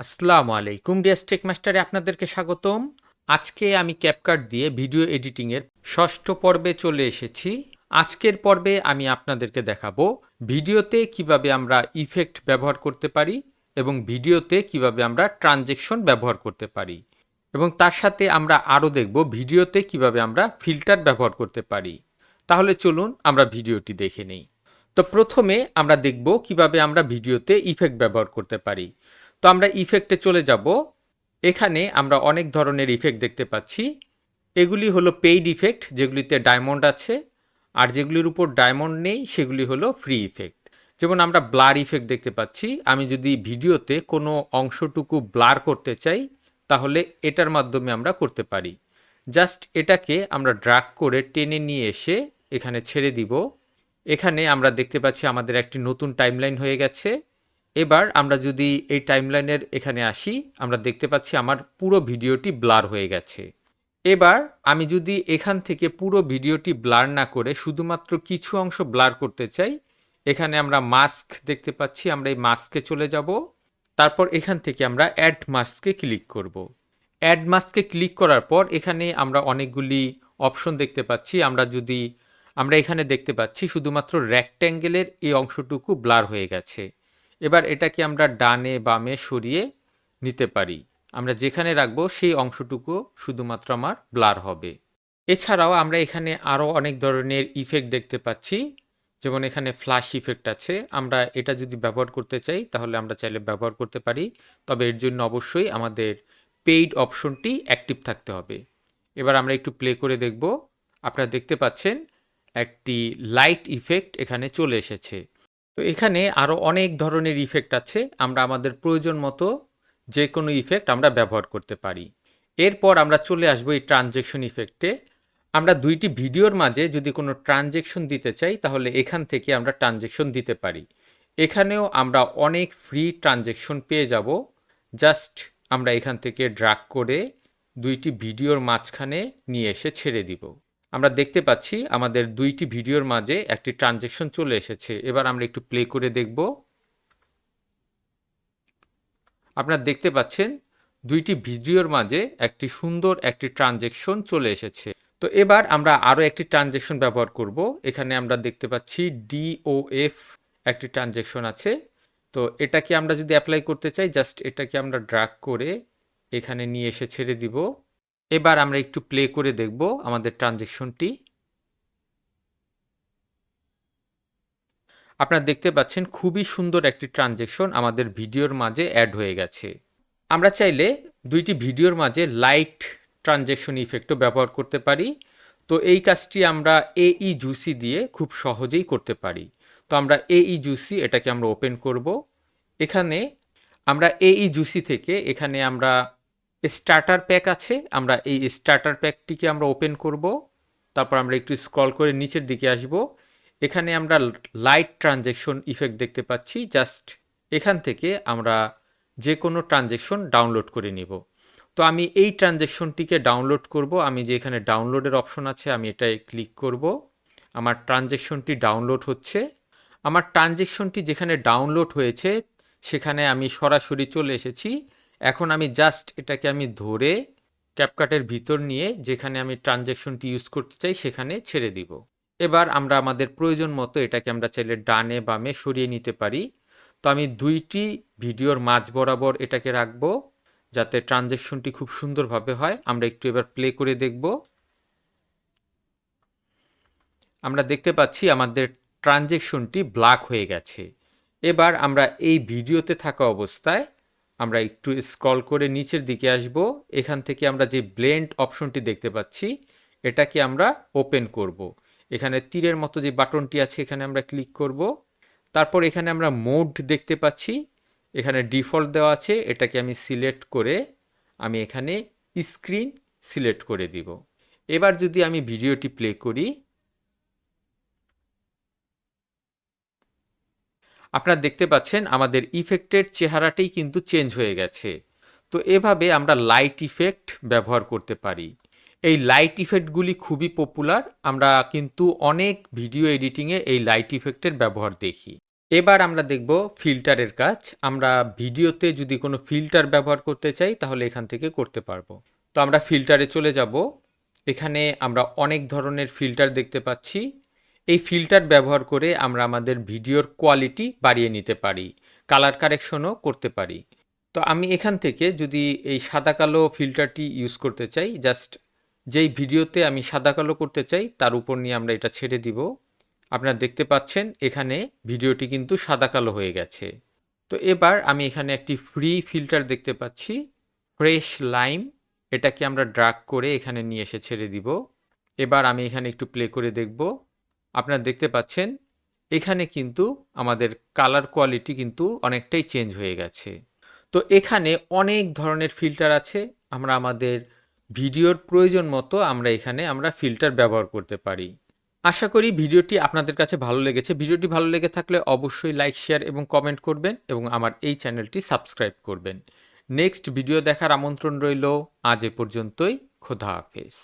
আসসালামু আলাইকুম, deer take মাস্টারে আপনাদেরকে স্বাগতম। আজকে আমি ক্যাপকাট দিয়ে ভিডিও এডিটিংয়ের ষষ্ঠ পর্বে চলে এসেছি। আজকের পর্বে আমি আপনাদেরকে দেখাবো ভিডিওতে কীভাবে আমরা ইফেক্ট ব্যবহার করতে পারি এবং ভিডিওতে কীভাবে আমরা ট্রানজেকশন ব্যবহার করতে পারি। এবং তার সাথে আমরা আরও দেখব ভিডিওতে কীভাবে আমরা ফিল্টার ব্যবহার করতে পারি। তাহলে চলুন আমরা ভিডিওটি দেখে নেই। তো প্রথমে আমরা দেখব কীভাবে আমরা ভিডিওতে ইফেক্ট ব্যবহার করতে পারি। তো আমরা ইফেক্টে চলে যাব। এখানে আমরা অনেক ধরনের ইফেক্ট দেখতে পাচ্ছি। এগুলি হলো পেইড ইফেক্ট যেগুলিতে ডায়মন্ড আছে, আর যেগুলির উপর ডায়মন্ড নেই, সেগুলি হলো ফ্রি ইফেক্ট যেমন আমরা ব্লার ইফেক্ট দেখতে পাচ্ছি। আমি যদি ভিডিওতে কোনো অংশটুকু ব্লার করতে চাই, তাহলে এটার মাধ্যমে আমরা করতে পারি। জাস্ট এটাকে আমরা ড্রাগ করে টেনে নিয়ে এসে এখানে ছেড়ে দিব। এখানে আমরা দেখতে পাচ্ছি আমাদের একটি নতুন টাইমলাইন হয়ে গেছে। এবার আমরা যদি এই টাইমলাইনের এখানে আসি, আমরা দেখতে পাচ্ছি আমার পুরো ভিডিওটি ব্লার হয়ে গেছে। এবার আমি যদি এখান থেকে পুরো ভিডিওটি ব্লার না করে শুধুমাত্র কিছু অংশ ব্লার করতে চাই, এখানে আমরা মাস্ক দেখতে পাচ্ছি, আমরা এই মাস্কে চলে যাব। তারপর এখান থেকে আমরা অ্যাড মাস্কে ক্লিক করব। অ্যাড মাস্কে ক্লিক করার পর এখানে আমরা অনেকগুলি অপশন দেখতে পাচ্ছি। আমরা যদি, আমরা এখানে দেখতে পাচ্ছি শুধুমাত্র রেক্ট্যাঙ্গেলের এই অংশটুকু ব্লার হয়ে গেছে। এবার এটাকে আমরা ডানে বামে সরিয়ে নিতে পারি। আমরা যেখানে রাখব সেই অংশটুকু শুধুমাত্র আমার ব্লার হবে। এছাড়াও আমরা এখানে আরও অনেক ধরনের ইফেক্ট দেখতে পাচ্ছি। যেমন এখানে ফ্ল্যাশ ইফেক্ট আছে। আমরা এটা যদি ব্যবহার করতে চাই, তাহলে আমরা চাইলে ব্যবহার করতে পারি। তবে এর জন্য অবশ্যই আমাদের পেইড অপশনটি অ্যাক্টিভ থাকতে হবে। এবার আমরা একটু প্লে করে দেখব। আপনারা দেখতে পাচ্ছেন, একটি লাইট ইফেক্ট এখানে চলে এসেছে। তো এখানে আরও অনেক ধরনের ইফেক্ট আছে। আমরা আমাদের প্রয়োজন মতো যে কোনো ইফেক্ট আমরা ব্যবহার করতে পারি। এরপর আমরা চলে আসব এই ট্রানজেকশন ইফেক্টে আমরা দুইটি ভিডিওর মাঝে যদি কোনো ট্রানজেকশন দিতে চাই, তাহলে এখান থেকে আমরা ট্রানজেকশন দিতে পারি। এখানেও আমরা অনেক ফ্রি ট্রানজেকশন পেয়ে যাব। জাস্ট আমরা এখান থেকে ড্রাগ করে দুইটি ভিডিওর মাঝখানে নিয়ে এসে ছেড়ে দিব। আমরা দেখতে পাচ্ছি আমাদের দুইটি ভিডিওর মাঝে একটি ট্রানজেকশন চলে এসেছে। এবার আমরা একটু প্লে করে দেখব। আপনারা দেখতে পাচ্ছেন দুইটি ভিডিওর মাঝে একটি সুন্দর একটি ট্রানজেকশন চলে এসেছে। তো এবার আমরা আরও একটি ট্রানজেকশন ব্যবহার করব। এখানে আমরা দেখতে পাচ্ছি ডিওএফ একটি ট্রানজেকশন আছে। তো এটাকে আমরা যদি অ্যাপ্লাই করতে চাই, জাস্ট এটাকে আমরা ড্রাগ করে এখানে নিয়ে এসে ছেড়ে দিব। এবার আমরা একটু প্লে করে দেখব আমাদের ট্রানজেকশনটি আপনারা দেখতে পাচ্ছেন খুবই সুন্দর একটি ট্রানজেকশন আমাদের ভিডিওর মাঝে অ্যাড হয়ে গেছে। আমরা চাইলে দুইটি ভিডিওর মাঝে লাইট ট্রানজেকশন ইফেক্টও ব্যবহার করতে পারি। তো এই কাজটি আমরা এই জুসি দিয়ে খুব সহজেই করতে পারি। তো আমরা এই জুসি এটাকে আমরা ওপেন করব। এখানে আমরা এই জুসি থেকে এখানে আমরা স্টার্টার প্যাক আছে, আমরা এই স্টার্টার প্যাকটিকে আমরা ওপেন করব, তারপর আমরা একটু স্ক্রল করে নিচের দিকে আসব। এখানে আমরা লাইট ট্রানজেকশন ইফেক্ট দেখতে পাচ্ছি জাস্ট এখান থেকে আমরা যে কোনো ট্রানজেকশন ডাউনলোড করে নিব। তো আমি এই ট্রানজেকশনটিকে ডাউনলোড করব, আমি যে এখানে ডাউনলোডের অপশন আছে, আমি এটাই ক্লিক করব। আমার ট্রানজেকশনটি ডাউনলোড হচ্ছে। আমার ট্রানজেকশনটি যেখানে ডাউনলোড হয়েছে, সেখানে আমি সরাসরি চলে এসেছি। এখন আমি জাস্ট এটাকে আমি ধরে ক্যাপকাটের ভিতর নিয়ে যেখানে আমি ট্রানজ্যাকশনটি ইউজ করতে চাই সেখানে ছেড়ে দিব। এবার আমরা আমাদের প্রয়োজন মতো এটাকে আমরা চাইলে ডানে বামে সরিয়ে নিতে পারি। তো আমি দুইটি ভিডিওর মাঝ বরাবর এটাকে রাখব যাতে ট্রানজ্যাকশনটি খুব সুন্দরভাবে হয়। আমরা একটু এবার প্লে করে দেখব। আমরা দেখতে পাচ্ছি আমাদের ট্রানজ্যাকশনটি ব্ল্যাক হয়ে গেছে। এবার আমরা এই ভিডিওতে থাকা অবস্থায় আমরা একটু স্ক্রল করে নিচের দিকে আসব। এখান থেকে আমরা যে ব্লেন্ড অপশনটি দেখতে পাচ্ছি, এটাকে আমরা ওপেন করব। এখানে তীরের মতো যে বাটনটি আছে, এখানে আমরা ক্লিক করব। তারপর এখানে আমরা মোড দেখতে পাচ্ছি। এখানে ডিফল্ট দেওয়া আছে, এটাকে আমি সিলেক্ট করে আমি এখানে স্ক্রিন সিলেক্ট করে দিব। এবার যদি আমি ভিডিওটি প্লে করি আপনারা দেখতে পাচ্ছেন আমাদের ইফেক্টের চেহারাটাই কিন্তু চেঞ্জ হয়ে গেছে। তো এভাবে আমরা লাইট ইফেক্ট ব্যবহার করতে পারি। এই লাইট ইফেক্টগুলি খুবই পপুলার আমরা কিন্তু অনেক ভিডিও এডিটিংয়ে এই লাইট ইফেক্টের ব্যবহার দেখি। এবার আমরা দেখব ফিল্টারের কাজ। আমরা ভিডিওতে যদি কোনো ফিল্টার ব্যবহার করতে চাই, তাহলে এখান থেকে করতে পারব। তো আমরা ফিল্টারে চলে যাব। এখানে আমরা অনেক ধরনের ফিল্টার দেখতে পাচ্ছি। এই ফিল্টার ব্যবহার করে আমরা আমাদের ভিডিওর কোয়ালিটি বাড়িয়ে নিতে পারি কালার কারেকশনও করতে পারি। তো আমি এখান থেকে যদি এই সাদা কালো ফিল্টারটি ইউজ করতে চাই জাস্ট যেই ভিডিওতে আমি সাদা কালো করতে চাই, তার উপর নিয়ে আমরা এটা ছেড়ে দিব। আপনারা দেখতে পাচ্ছেন এখানে ভিডিওটি কিন্তু সাদা কালো হয়ে গেছে। তো এবার আমি এখানে একটি ফ্রি ফিল্টার দেখতে পাচ্ছি ফ্রেশ লাইম এটাকে আমরা ড্রাগ করে এখানে নিয়ে এসে ছেড়ে দিব। এবার আমি এখানে একটু প্লে করে দেখব। আপনারা দেখতে পাচ্ছেন, এখানে কিন্তু আমাদের কালার কোয়ালিটি কিন্তু অনেকটাই চেঞ্জ হয়ে গেছে। তো এখানে অনেক ধরনের ফিল্টার আছে, আমরা আমাদের ভিডিওর প্রয়োজন মতো আমরা এখানে আমরা ফিল্টার ব্যবহার করতে পারি। আশা করি ভিডিওটি আপনাদের কাছে ভালো লেগেছে। ভিডিওটি ভালো লেগে থাকলে অবশ্যই লাইক শেয়ার এবং কমেন্ট করবেন এবং আমার এই চ্যানেলটি সাবস্ক্রাইব করবেন। নেক্সট ভিডিও দেখার আমন্ত্রণ রইল, আজ এ পর্যন্তই, খোদা হাফেজ।